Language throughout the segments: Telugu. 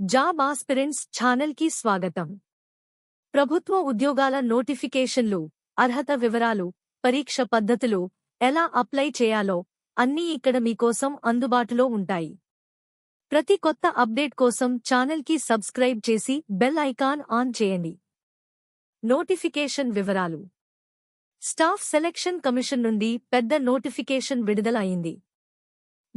జాబ్ ఆస్పిరెంట్స్ ఛానల్కి స్వాగతం. ప్రభుత్వ ఉద్యోగాల నోటిఫికేషన్లు అర్హత వివరాలు పరీక్ష పద్ధతులు ఎలా అప్లై చేయాలో అన్నీ ఇక్కడ మీకోసం అందుబాటులో ఉంటాయి. ప్రతి కొత్త అప్డేట్ కోసం ఛానల్కి సబ్స్క్రైబ్ చేసి బెల్ ఐకాన్ ఆన్ చేయండి. నోటిఫికేషన్ వివరాలు. స్టాఫ్ సెలెక్షన్ కమిషన్ నుండి పెద్ద నోటిఫికేషన్ విడుదల అయింది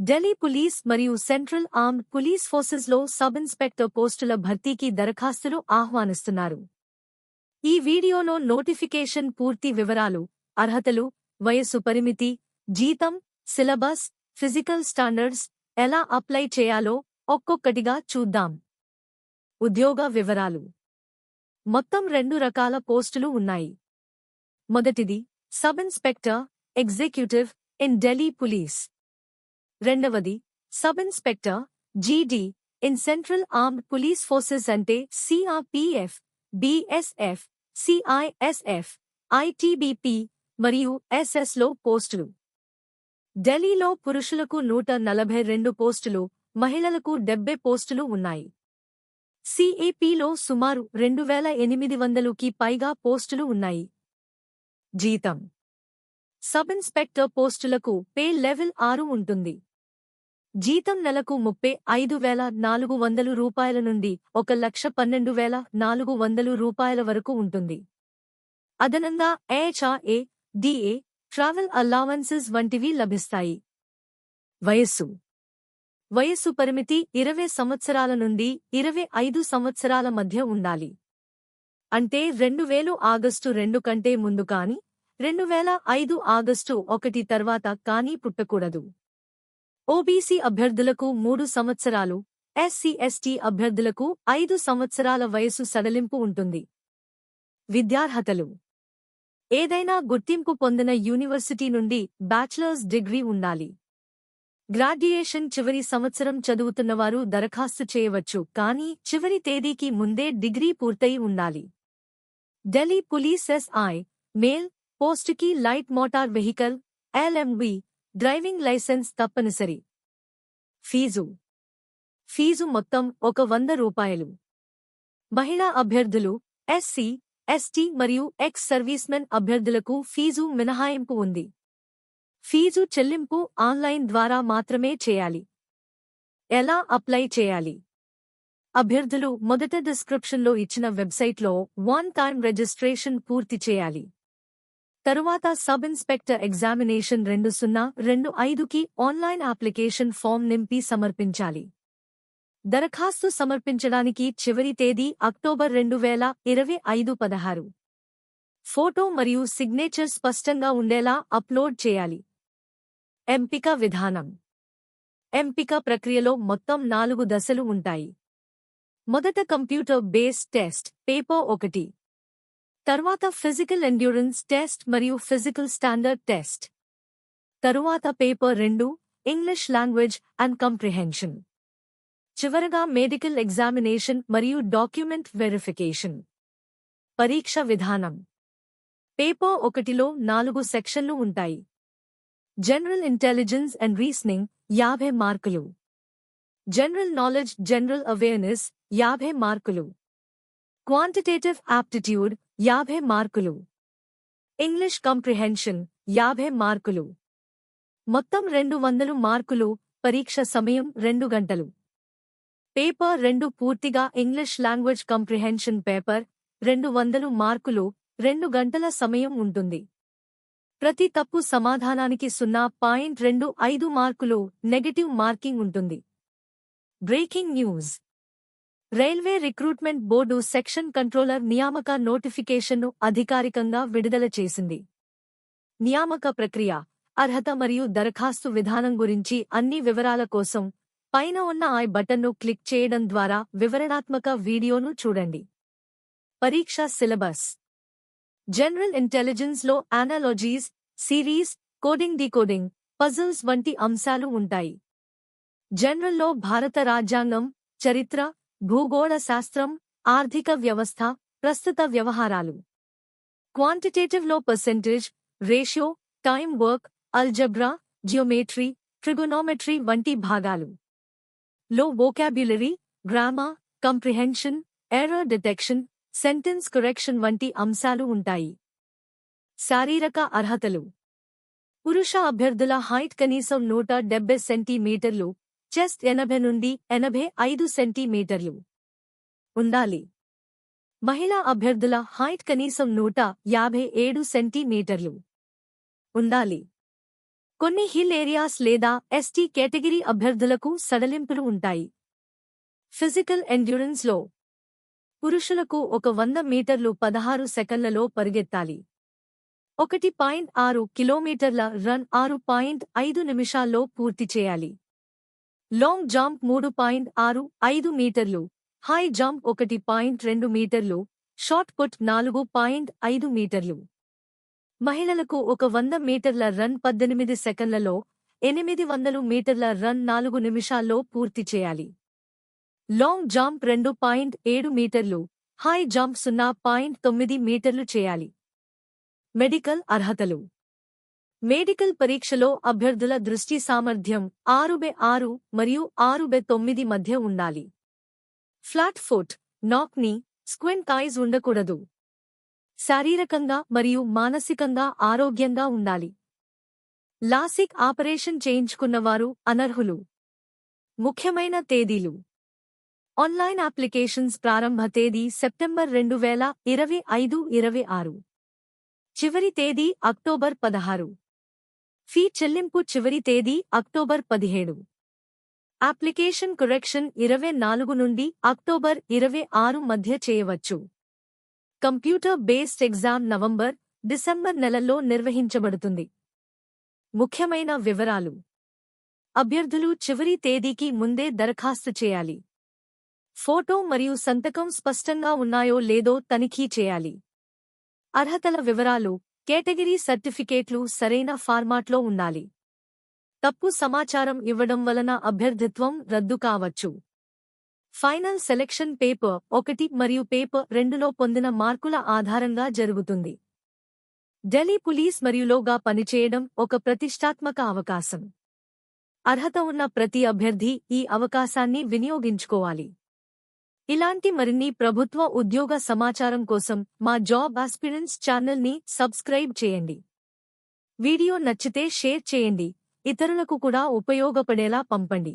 ఢిల్లీ పోలీస్ మరియు సెంట్రల్ ఆర్మ్డ్ పోలీస్ ఫోర్సెస్లో సబ్ ఇన్స్పెక్టర్ పోస్టుల భర్తీకి దరఖాస్తులు ఆహ్వానిస్తున్నారు. ఈ వీడియోలో నోటిఫికేషన్ పూర్తి వివరాలు అర్హతలు వయస్సు పరిమితి జీతం సిలబస్ ఫిజికల్ స్టాండర్డ్స్ ఎలా అప్లై చేయాలో ఒక్కొక్కటిగా చూద్దాం. ఉద్యోగ వివరాలు. మొత్తం రెండు రకాల పోస్టులు ఉన్నాయి. మొదటిది sub inspector executive in Delhi police. రెండవది sub inspector GD in central armed police forces అంటే సిఆర్పిఎఫ్ బిఎస్ఎఫ్ సిఐఎస్ఎఫ్ ఐటీబీపీ మరియు ఎస్ఎస్లో పోస్టులు. ఢిల్లీలో పురుషులకు నూట నలభై రెండు పోస్టులు మహిళలకు డెబ్బై పోస్టులు ఉన్నాయి. సిఏపిలో సుమారు రెండు వేల ఎనిమిది వందలుకి పైగా పోస్టులు ఉన్నాయి. జీతం. సబ్ ఇన్స్పెక్టర్ పోస్టులకు పే లెవెల్ ఆరు ఉంటుంది. జీతం నెలకు ముప్పై ఐదు వేల నాలుగు వందలు రూపాయల నుండి ఒక లక్ష పన్నెండు వేల నాలుగు వందలు రూపాయల వరకు ఉంటుంది. అదనంగా ఏహెచ్ఆర్ఏ డిఏ ట్రావెల్ అల్లావెన్సెస్ వంటివి లభిస్తాయి. వయస్సు. వయస్సు పరిమితి ఇరవై సంవత్సరాల నుండి ఇరవై ఐదు సంవత్సరాల మధ్య ఉండాలి. అంటే రెండు వేలు ఆగస్టు రెండు కంటే ముందు కాని రెండు వేల ఐదు ఆగస్టు ఒకటి తర్వాత కానీ పుట్టకూడదు. ఓబీసీ అభ్యర్థులకు మూడు సంవత్సరాలు ఎస్సీ ఎస్టీ అభ్యర్థులకు ఐదు సంవత్సరాల వయసు సడలింపు ఉంటుంది. విద్యార్హతలు. ఏదైనా గుర్తింపు పొందిన యూనివర్సిటీ నుండి బ్యాచిలర్స్ డిగ్రీ ఉండాలి. గ్రాడ్యుయేషన్ చివరి సంవత్సరం చదువుతున్నవారు దరఖాస్తు చేయవచ్చు కానీ చివరి తేదీకి ముందే డిగ్రీ పూర్తయి ఉండాలి. Delhi police SI male పోస్టుకి light motor vehicle LMV driving licence తప్పనిసరి. ఫీజు. ఫీజు మొత్తం ఒక వంద రూపాయలు. మహిళా అభ్యర్థులు ఎస్సీ ఎస్టీ మరియు ఎక్స్ సర్వీస్మెన్ అభ్యర్థులకు ఫీజు మినహాయింపు ఉంది. ఫీజు చెల్లింపు ఆన్లైన్ ద్వారా మాత్రమే చేయాలి. ఎలా అప్లై చేయాలి? అభ్యర్థులు మొదట డిస్క్రిప్షన్లో ఇచ్చిన వెబ్సైట్లో వన్ టైం రిజిస్ట్రేషన్ పూర్తి చేయాలి. తరువాత సబ్ ఇన్స్పెక్టర్ ఎగ్జామినేషన్ రెండు సున్నా రెండు ఐదుకి ఆన్లైన్ అప్లికేషన్ ఫామ్ నింపి సమర్పించాలి. దరఖాస్తు సమర్పించడానికి చివరి తేదీ అక్టోబర్ రెండు వేల ఇరవై ఐదు పదహారు. ఫోటో మరియు సిగ్నేచర్ స్పష్టంగా ఉండేలా అప్లోడ్ చేయాలి. ఎంపిక విధానం. ఎంపిక ప్రక్రియలో మొత్తం నాలుగు దశలు ఉంటాయి. మొదట కంప్యూటర్ బేస్ టెస్ట్ పేపర్ ఒకటి. తరువాత ఫిజికల్ ఎండ్యూరెన్స్ టెస్ట్ మరియు ఫిజికల్ స్టాండర్డ్ టెస్ట్. తరువాత పేపర్ రెండు ఇంగ్లీష్ లాంగ్వేజ్ అండ్ కంప్రిహెన్షన్. చివరగా మెడికల్ ఎగ్జామినేషన్ మరియు డాక్యుమెంట్ వెరిఫికేషన్. పరీక్ష విధానం. పేపర్ ఒకటిలో నాలుగు సెక్షన్లు ఉంటాయి. జనరల్ ఇంటెలిజెన్స్ అండ్ రీసనింగ్ యాభై మార్కులు. జనరల్ నాలెడ్జ్ జనరల్ అవేర్నెస్ యాభై మార్కులు. క్వాంటిటేటివ్ ఆప్టిట్యూడ్ యాభై మార్కులు. ఇంగ్లీష్ కంప్రిహెన్షన్ యాభై మార్కులు. మొత్తం రెండు వందలు మార్కులు పరీక్ష సమయం రెండు గంటలు. పేపర్ రెండు పూర్తిగా ఇంగ్లీష్ లాంగ్వేజ్ కంప్రిహెన్షన్ పేపర్ రెండు వందలు మార్కులు రెండు గంటల సమయం ఉంటుంది. ప్రతి తప్పు సమాధానానికి సున్నా పాయింట్ రెండు ఐదు మార్కులు నెగటివ్ మార్కింగ్ ఉంటుంది. Breaking news. Railway recruitment board section controller నియామక నోటిఫికేషన్ను అధికారికంగా విడుదల చేసింది. నియామక ప్రక్రియ అర్హత మరియు దరఖాస్తు విధానం గురించి అన్ని వివరాల కోసం పైన ఉన్న ఐ బటన్ను క్లిక్ చేయడం ద్వారా వివరణాత్మక వీడియోను చూడండి. పరీక్ష syllabus. General ఇంటెలిజెన్స్లో analogies series coding decoding puzzles వంటి అంశాలు ఉంటాయి. జనరల్లో భారత రాజ్యాంగం చరిత్ర భూగోళ శాస్త్రం ఆర్థిక వ్యవస్థ ప్రస్తుత వ్యవహారాలు. క్వాంటిటేటివ్లో percentage ratio time work algebra geometry trigonometry వంటి భాగాలు. లో vocabulary grammar comprehension error detection sentence correction వంటి అంశాలు ఉంటాయి. శారీరక అర్హతలు. పురుష అభ్యర్థుల హైట్ కనీసం నూట డెబ్బై సెంటీమీటర్లు చెస్ట్ ఎనభై నుండి ఎనభై ఐదు సెంటీమీటర్లు ఉండాలి. మహిళా అభ్యర్థుల హైట్ కనీసం నూట యాభై ఏడు సెంటీమీటర్లు ఉండాలి. కొన్ని హిల్ ఏరియాస్ లేదా ఎస్టీ కేటగిరీ అభ్యర్థులకు సడలింపులు ఉంటాయి. ఫిజికల్ ఎండ్యూరెన్స్లో పురుషులకు ఒక వంద మీటర్లు పదహారు సెకన్లలో పరిగెత్తాలి. ఒకటి పాయింట్ ఆరు కిలోమీటర్ల రన్ ఆరు పాయింట్ ఐదు నిమిషాల్లో పూర్తి చేయాలి. లాంగ్ జంప్ మూడు పాయింట్ ఆరు ఐదు మీటర్లు. హై జంప్ ఒకటి పాయింట్ రెండు మీటర్లు. షార్ట్ పుట్ నాలుగు పాయింట్ ఐదు మీటర్లు. మహిళలకు ఒక వంద మీటర్ల రన్ పద్దెనిమిది సెకన్లలో ఎనిమిది వందలు మీటర్ల రన్ నాలుగు నిమిషాల్లో పూర్తి చేయాలి. లాంగ్ జంప్ రెండు పాయింట్ ఏడు మీటర్లు. హై జంప్ సున్నా పాయింట్ తొమ్మిది మీటర్లు చేయాలి. మెడికల్ అర్హతలు. మెడికల్ పరీక్షలో అభ్యర్థుల దృష్టి సామర్థ్యం ఆరు బె ఆరు మరియు ఆరు బె తొమ్మిది మధ్య ఉండాలి. ఫ్లాట్ ఫుట్ నాక్ని స్క్వెన్ థైజ్ ఉండకూడదు. శారీరకంగా మరియు మానసికంగా ఆరోగ్యంగా ఉండాలి. లాసిక్ ఆపరేషన్ చేయించుకున్నవారు అనర్హులు. ముఖ్యమైన తేదీలు. ఆన్లైన్ అప్లికేషన్స్ ప్రారంభ తేదీ సెప్టెంబర్ రెండు వేల ఇరవై ఐదు ఇరవై ఆరు. చివరి తేదీ అక్టోబర్ పదహారు. ఫీ చెల్లింపు చివరి తేదీ అక్టోబర్ పదిహేడు. అప్లికేషన్ కరెక్షన్ ఇరవై నాలుగు నుండి అక్టోబర్ ఇరవై ఆరు మధ్య చేయవచ్చు. Computer based exam November December నెలల్లో నిర్వహించబడుతుంది. ముఖ్యమైన వివరాలు. అభ్యర్థులు చివరి తేదీకి ముందే దరఖాస్తు చేయాలి. ఫోటో మరియు సంతకం స్పష్టంగా ఉన్నాయో లేదో తనిఖీ చేయాలి. అర్హతల వివరాలు. కేటగిరీ సర్టిఫికేట్లు సరైన ఫార్మాట్లో ఉండాలి. తప్పు సమాచారం ఇవ్వడం వలన అభ్యర్థిత్వం రద్దు కావచ్చు. ఫైనల్ సెలెక్షన్ పేపర్ ఒకటి మరియు పేపర్ రెండులో పొందిన మార్కుల ఆధారంగా జరుగుతుంది. ఢిల్లీ పులీస్ మరియులోగా పనిచేయడం ఒక ప్రతిష్టాత్మక అవకాశం. అర్హత ఉన్న ప్రతి అభ్యర్థి ఈ అవకాశాన్ని వినియోగించుకోవాలి. ఇలాంటి మరిన్ని ప్రభుత్వ ఉద్యోగ సమాచారం కోసం మా జాబ్ ఆస్పిరెంట్స్ ఛానల్ని సబ్స్క్రైబ్ చేయండి. వీడియో నచ్చితే షేర్ చేయండి. ఇతరులకు కూడా ఉపయోగపడేలా పంపండి.